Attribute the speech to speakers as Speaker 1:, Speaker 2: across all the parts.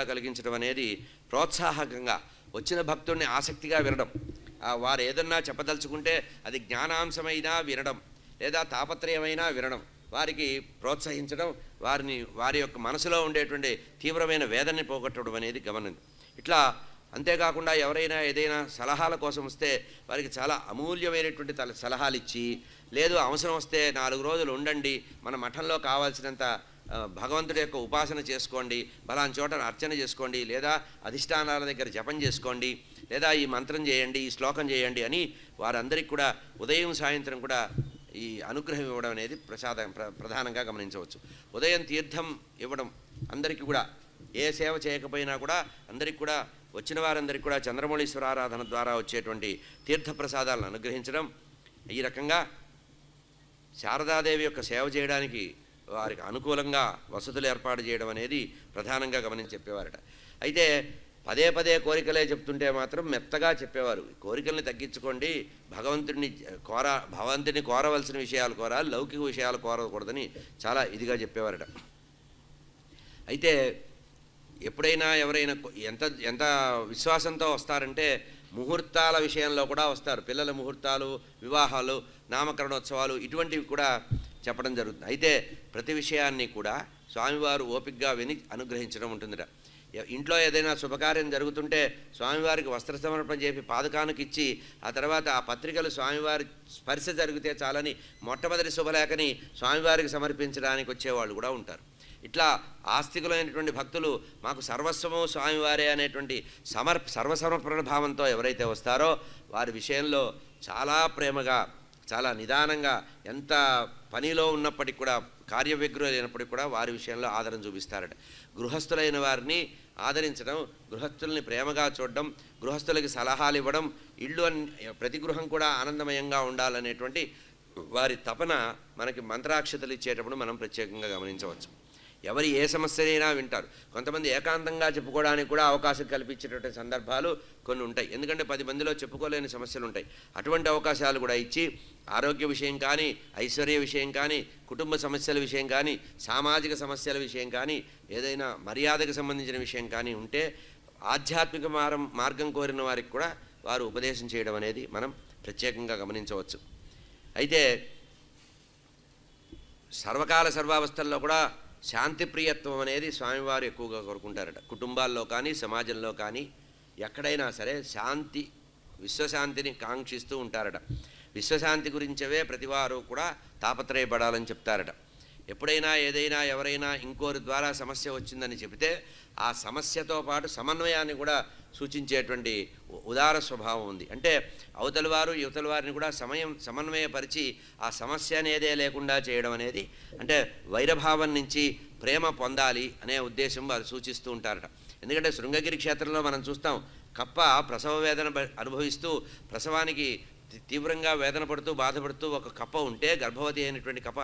Speaker 1: కూడా కలిగించడం అనేది ప్రోత్సాహకంగా వచ్చిన భక్తుడిని ఆసక్తిగా వినడం. వారు ఏదన్నా చెప్పదలుచుకుంటే అది జ్ఞానాంశమైనా వినడం లేదా తాపత్రయమైనా వినడం. వారికి ప్రోత్సహించడం వారిని వారి యొక్క మనసులో ఉండేటువంటి తీవ్రమైన వేదనని పోగొట్టడం అనేది గమనం. ఇట్లా అంతేకాకుండా ఎవరైనా ఏదైనా సలహాల కోసం వస్తే వారికి చాలా అమూల్యమైనటువంటి తల సలహాలు ఇచ్చి లేదు అవసరం వస్తే నాలుగు రోజులు ఉండండి మన మఠంలో కావాల్సినంత భగవంతుడి యొక్క ఉపాసన చేసుకోండి బలాన్ చోట అర్చన చేసుకోండి లేదా అధిష్టానాల దగ్గర జపం చేసుకోండి లేదా ఈ మంత్రం చేయండి ఈ శ్లోకం చేయండి అని వారందరికీ కూడా ఉదయం సాయంత్రం కూడా ఈ అనుగ్రహం ఇవ్వడం అనేది ప్రసాద ప్ర- ప్రధానంగా గమనించవచ్చు. ఉదయం తీర్థం ఇవ్వడం అందరికీ కూడా ఏ సేవ చేయకపోయినా కూడా అందరికీ కూడా వచ్చిన వారందరికీ కూడా చంద్రమౌళీశ్వర ఆరాధన ద్వారా వచ్చేటువంటి తీర్థప్రసాదాలను అనుగ్రహించడం ఈ రకంగా శారదాదేవి యొక్క సేవ చేయడానికి వారికి అనుకూలంగా వసతులు ఏర్పాటు చేయడం అనేది ప్రధానంగా గమనించి చెప్పేవారట. అయితే పదే పదే కోరికలే చెప్తుంటే మాత్రం మెత్తగా చెప్పేవారు. కోరికల్ని తగ్గించుకోండి భగవంతుడిని కోర భగవంతుడిని కోరవలసిన విషయాలు కోరాలి లౌకిక విషయాలు కోరకూడదని చాలా ఇదిగా చెప్పేవారట. అయితే ఎప్పుడైనా ఎవరైనా ఎంత ఎంత విశ్వాసంతో వస్తారంటే ముహూర్తాల విషయంలో కూడా వస్తారు. పిల్లల ముహూర్తాలు వివాహాలు నామకరణోత్సవాలు ఇటువంటివి కూడా చెప్పడం జరుగుతుంది. అయితే ప్రతి విషయాన్ని కూడా స్వామివారు ఓపికగా విని అనుగ్రహించడం ఉంటుందిట. ఇంట్లో ఏదైనా శుభకార్యం జరుగుతుంటే స్వామివారికి వస్త్ర సమర్పణ చేసి పాదకానికి ఇచ్చి ఆ తర్వాత ఆ పత్రికలు స్వామివారి స్పర్శ జరిగితే చాలని మొట్టమొదటి శుభలేఖని స్వామివారికి సమర్పించడానికి వచ్చేవాళ్ళు కూడా ఉంటారు. ఇట్లా ఆస్తికులైనటువంటి భక్తులు మాకు సర్వస్వము స్వామివారే అనేటువంటి సమర్ సర్వసమర్పణ భావంతో ఎవరైతే వస్తారో వారి విషయంలో చాలా ప్రేమగా చాలా నిదానంగా ఎంత పనిలో ఉన్నప్పటికి కూడా కార్యవ్యగ్రులు అయినప్పటికీ కూడా వారి విషయంలో ఆదరణ చూపిస్తారట. గృహస్థులైన వారిని ఆదరించడం గృహస్థుల్ని ప్రేమగా చూడడం గృహస్థులకి సలహాలు ఇవ్వడం ఇళ్ళు ప్రతి గృహం కూడా ఆనందమయంగా ఉండాలనేటువంటి వారి తపన మనకి మంత్రాక్షతలు ఇచ్చేటప్పుడు మనం ప్రత్యేకంగా గమనించవచ్చు. ఎవరి ఏ సమస్యనైనా వింటారు. కొంతమంది ఏకాంతంగా చెప్పుకోవడానికి కూడా అవకాశం కల్పించేటటువంటి సందర్భాలు కొన్ని ఉంటాయి. ఎందుకంటే పది మందిలో చెప్పుకోలేని సమస్యలు ఉంటాయి. అటువంటి అవకాశాలు కూడా ఇచ్చి ఆరోగ్య విషయం కానీ ఐశ్వర్య విషయం కానీ కుటుంబ సమస్యల విషయం కానీ సామాజిక సమస్యల విషయం కానీ ఏదైనా మర్యాదకు సంబంధించిన విషయం కానీ ఉంటే ఆధ్యాత్మిక మార్గం మార్గం కోరిన వారికి కూడా వారు ఉపదేశం చేయడం అనేది మనం ప్రత్యేకంగా గమనించవచ్చు. అయితే సర్వకాల సర్వావస్థల్లో కూడా శాంతి ప్రియత్వం అనేది స్వామివారు ఎక్కువగా కోరుకుంటారట. కుటుంబాల్లో కానీ సమాజంలో కానీ ఎక్కడైనా సరే శాంతి విశ్వశాంతిని కాంక్షిస్తూ ఉంటారట. విశ్వశాంతి గురించవే ప్రతివారు కూడా తాపత్రయపడాలని చెప్తారట. ఎప్పుడైనా ఏదైనా ఎవరైనా ఇంకోరి ద్వారా సమస్య వచ్చిందని చెబితే ఆ సమస్యతో పాటు సమన్వయాన్ని కూడా సూచించేటువంటి ఉ- ఉదార స్వభావం ఉంది. అంటే అవతల వారు యువతల వారిని కూడా సమయం సమన్వయపరిచి ఆ సమస్య అనేదే లేకుండా చేయడం అనేది అంటే వైరభావం నుంచి ప్రేమ పొందాలి అనే ఉద్దేశం వారు సూచిస్తూ ఉంటారట. ఎందుకంటే శృంగగిరి క్షేత్రంలో మనం చూస్తాం కప్ప ప్రసవ వేదన అనుభవిస్తూ ప్రసవానికి తీవ్రంగా వేదన పడుతూ బాధపడుతూ ఒక కప్ప ఉంటే గర్భవతి అయినటువంటి కప్ప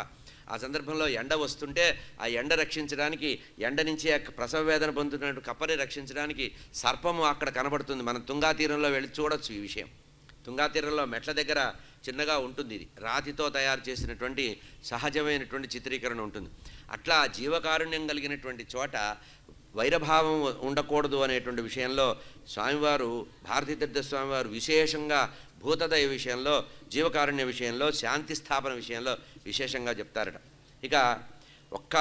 Speaker 1: ఆ సందర్భంలో ఎండ వస్తుంటే ఆ ఎండ రక్షించడానికి ఎండ నుంచి ఆ ప్రసవ వేదన పొందుతున్నట్టు కప్పని రక్షించడానికి సర్పము అక్కడ కనబడుతుంది. మనం తుంగా తీరంలో వెళ్ళి చూడొచ్చు ఈ విషయం. తుంగా తీరంలో మెట్ల దగ్గర చిన్నగా ఉంటుంది ఇది. రాతితో తయారు చేసినటువంటి సహజమైనటువంటి చిత్రీకరణ ఉంటుంది. అట్లా జీవకారుణ్యం కలిగినటువంటి చోట వైరభావం ఉండకూడదు అనేటువంటి విషయంలో స్వామివారు భారతీతీర్థ స్వామివారు విశేషంగా భూతదయ విషయంలో జీవకారుణ్య విషయంలో శాంతి స్థాపన విషయంలో విశేషంగా చెప్తారట. ఇక ఒక్క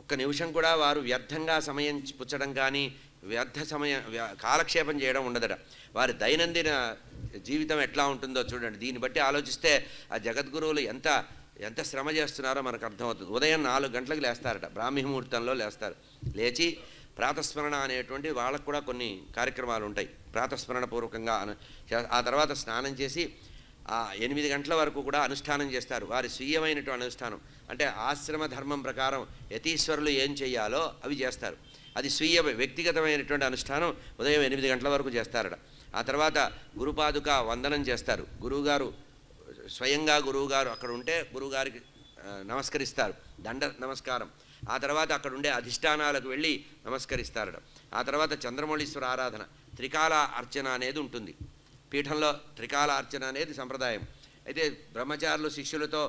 Speaker 1: ఒక్క నిమిషం కూడా వారు వ్యర్థంగా సమయం పుచ్చడం కానీ వ్యర్థ సమయం కాలక్షేపం చేయడం ఉండదట. వారి దైనందిన జీవితం ఎట్లా ఉంటుందో చూడండి. దీన్ని బట్టి ఆలోచిస్తే ఆ జగద్గురువులు ఎంత ఎంత శ్రమ చేస్తున్నారో మనకు అర్థమవుతుంది. ఉదయం నాలుగు గంటలకు లేస్తారట. బ్రాహ్మీముహూర్తంలో లేస్తారు. లేచి ప్రాతస్మరణ అనేటువంటి వాళ్ళకు కూడా కొన్ని కార్యక్రమాలు ఉంటాయి. ప్రాతస్మరణ పూర్వకంగా ఆ తర్వాత స్నానం చేసి ఎనిమిది గంటల వరకు కూడా అనుష్ఠానం చేస్తారు. వారి స్వీయమైనటువంటి అనుష్ఠానం. అంటే ఆశ్రమ ధర్మం ప్రకారం యతీశ్వరులు ఏం చేయాలో అవి చేస్తారు. అది స్వీయ వ్యక్తిగతమైనటువంటి అనుష్ఠానం ఉదయం ఎనిమిది గంటల వరకు చేస్తారట. ఆ తర్వాత గురుపాదుక వందనం చేస్తారు. గురువుగారు స్వయంగా గురువుగారు అక్కడ ఉంటే గురువుగారికి నమస్కరిస్తారు. దండ నమస్కారం. ఆ తర్వాత అక్కడ ఉండే అధిష్టానాలకు వెళ్ళి నమస్కరిస్తారట. ఆ తర్వాత చంద్రమౌళీశ్వర ఆరాధన త్రికాల అర్చన అనేది ఉంటుంది. పీఠంలో త్రికాల అర్చన అనేది సంప్రదాయం. అయితే బ్రహ్మచారులు శిష్యులతో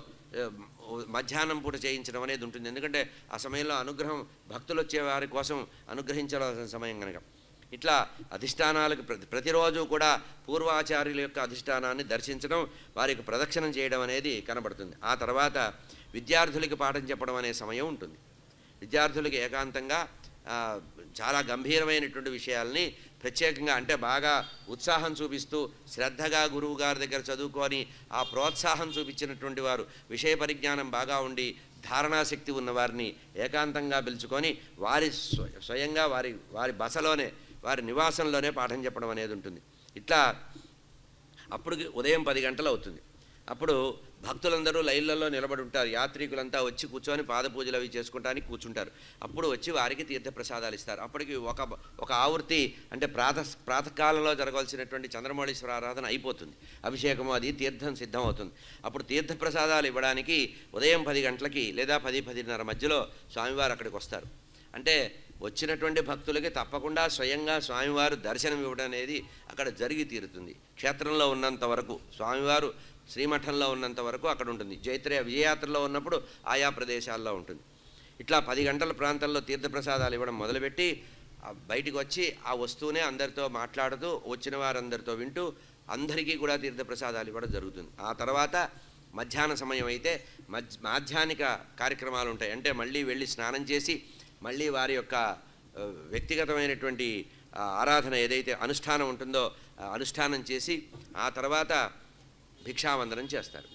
Speaker 1: మధ్యాహ్నం పూట చేయించడం అనేది ఉంటుంది. ఎందుకంటే ఆ సమయంలో అనుగ్రహం భక్తులు వచ్చే వారి కోసం అనుగ్రహించవలసిన సమయం కనుక. ఇట్లా అధిష్టానాలకు ప్రతి ప్రతిరోజు కూడా పూర్వాచార్యుల యొక్క అధిష్టానాన్ని దర్శించడం వారికి ప్రదక్షిణం చేయడం అనేది కనబడుతుంది. ఆ తర్వాత విద్యార్థులకి పాఠం చెప్పడం అనే సమయం ఉంటుంది. విద్యార్థులకి ఏకాంతంగా చాలా గంభీరమైనటువంటి విషయాల్ని ప్రత్యేకంగా అంటే బాగా ఉత్సాహం చూపిస్తూ శ్రద్ధగా గురువు గారి దగ్గర చదువుకొని ఆ ప్రోత్సాహం చూపించినటువంటి వారు విషయ పరిజ్ఞానం బాగా ఉండి ధారణాశక్తి ఉన్నవారిని ఏకాంతంగా పిలుచుకొని వారి స్వ- స్వయంగా వారి వారి బసలోనే వారి నివాసంలోనే పాఠం చెప్పడం అనేది ఉంటుంది. ఇట్లా అప్పుడు ఉదయం పది గంటలు అవుతుంది. అప్పుడు భక్తులందరూ లైన్లలో నిలబడి ఉంటారు. యాత్రికులంతా వచ్చి కూర్చొని పాద పూజలు అవి చేసుకుంటానికి కూర్చుంటారు. అప్పుడు వచ్చి వారికి తీర్థప్రసాదాలు ఇస్తారు. అప్పటికి ఒక ఒక ఆవృత్తి అంటే ప్రాత ప్రాతకాలంలో జరగాల్సినటువంటి చంద్రమౌళీశ్వర ఆరాధన అయిపోతుంది. అభిషేకం అది తీర్థం సిద్ధం అవుతుంది అప్పుడు తీర్థప్రసాదాలు ఇవ్వడానికి ఉదయం పది గంటలకి లేదా పది పదిన్నర మధ్యలో స్వామివారు అక్కడికి వస్తారు. అంటే వచ్చినటువంటి భక్తులకి తప్పకుండా స్వయంగా స్వామివారు దర్శనం ఇవ్వడం అనేది అక్కడ జరిగి తీరుతుంది. క్షేత్రంలో ఉన్నంత వరకు స్వామివారు శ్రీమఠంలో ఉన్నంత వరకు అక్కడ ఉంటుంది. జైత్ర విజయయాత్రలో ఉన్నప్పుడు ఆయా ప్రదేశాల్లో ఉంటుంది. ఇట్లా పది గంటల ప్రాంతంలో తీర్థప్రసాదాలు ఇవ్వడం మొదలుపెట్టి బయటికి వచ్చి ఆ వస్తువునే అందరితో మాట్లాడుతూ వచ్చిన వారందరితో వింటూ అందరికీ కూడా తీర్థప్రసాదాలు ఇవ్వడం జరుగుతుంది. ఆ తర్వాత మధ్యాహ్న సమయం అయితే మధ్య మాధ్యాహ్నిక కార్యక్రమాలు ఉంటాయి. అంటే మళ్ళీ వెళ్ళి స్నానం చేసి మళ్ళీ వారి యొక్క వ్యక్తిగతమైనటువంటి ఆరాధన ఏదైతే అనుష్ఠానం ఉంటుందో అనుష్ఠానం చేసి ఆ తర్వాత భిక్షావందనం చేస్తారు.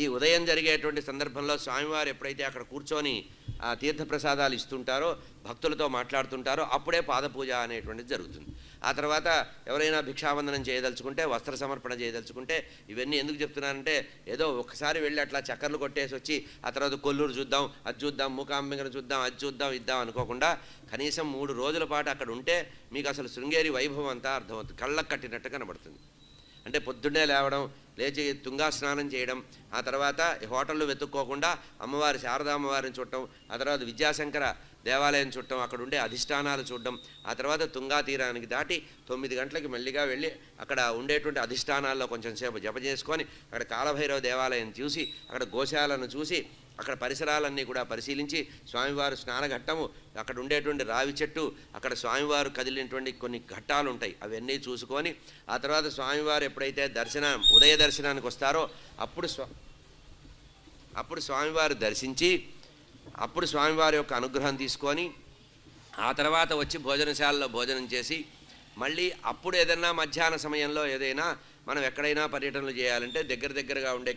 Speaker 1: ఈ ఉదయం జరిగేటువంటి సందర్భంలో స్వామివారు ఎప్పుడైతే అక్కడ కూర్చొని ఆ తీర్థప్రసాదాలు ఇస్తుంటారో భక్తులతో మాట్లాడుతుంటారో అప్పుడే పాదపూజ అనేటువంటిది జరుగుతుంది. ఆ తర్వాత ఎవరైనా భిక్షావందనం చేయదలుచుకుంటే వస్త్ర సమర్పణ చేయదలుచుకుంటే ఇవన్నీ ఎందుకు చెప్తున్నానంటే ఏదో ఒకసారి వెళ్ళి అట్లా చక్కర్లు కొట్టేసి వచ్చి ఆ తర్వాత కొల్లూరు చూద్దాం అది చూద్దాం మూకాంబికను చూద్దాం అది చూద్దాం ఇద్దాం అనుకోకుండా కనీసం మూడు రోజుల పాటు అక్కడ ఉంటే మీకు అసలు శృంగేరి వైభవం అంతా అర్థమవుతుంది. కళ్ళకు కట్టినట్టు కనబడుతుంది. అంటే పొద్దున్నే లేవడం లేచి తుంగా స్నానం చేయడం. ఆ తర్వాత హోటళ్ళు వెతుక్కోకుండా అమ్మవారి శారదా అమ్మవారిని చూడటం ఆ తర్వాత విద్యాశంకర దేవాలయం చూడటం అక్కడ ఉండే అధిష్టానాలు చూడడం ఆ తర్వాత తుంగా తీరానికి దాటి తొమ్మిది గంటలకి మెల్లిగా వెళ్ళి అక్కడ ఉండేటువంటి అధిష్టానాల్లో కొంచెం సేపు జప చేసుకొని అక్కడ కాలభైరవ దేవాలయం చూసి అక్కడ గోశాలను చూసి అక్కడ పరిసరాలన్నీ కూడా పరిశీలించి స్వామివారు స్నానఘట్టము అక్కడ ఉండేటువంటి రావి చెట్టు అక్కడ స్వామివారు కదిలినటువంటి కొన్ని ఘట్టాలు ఉంటాయి అవన్నీ చూసుకొని ఆ తర్వాత స్వామివారు ఎప్పుడైతే దర్శనం ఉదయ దర్శనానికి వస్తారో అప్పుడు స్వా అప్పుడు స్వామివారు దర్శించి అప్పుడు స్వామివారి యొక్క అనుగ్రహం తీసుకొని ఆ తర్వాత వచ్చి భోజనశాలలో భోజనం చేసి మళ్ళీ అప్పుడు ఏదైనా మధ్యాహ్న సమయంలో ఏదైనా మనం ఎక్కడైనా పర్యటనలు చేయాలంటే దగ్గర దగ్గరగా ఉండే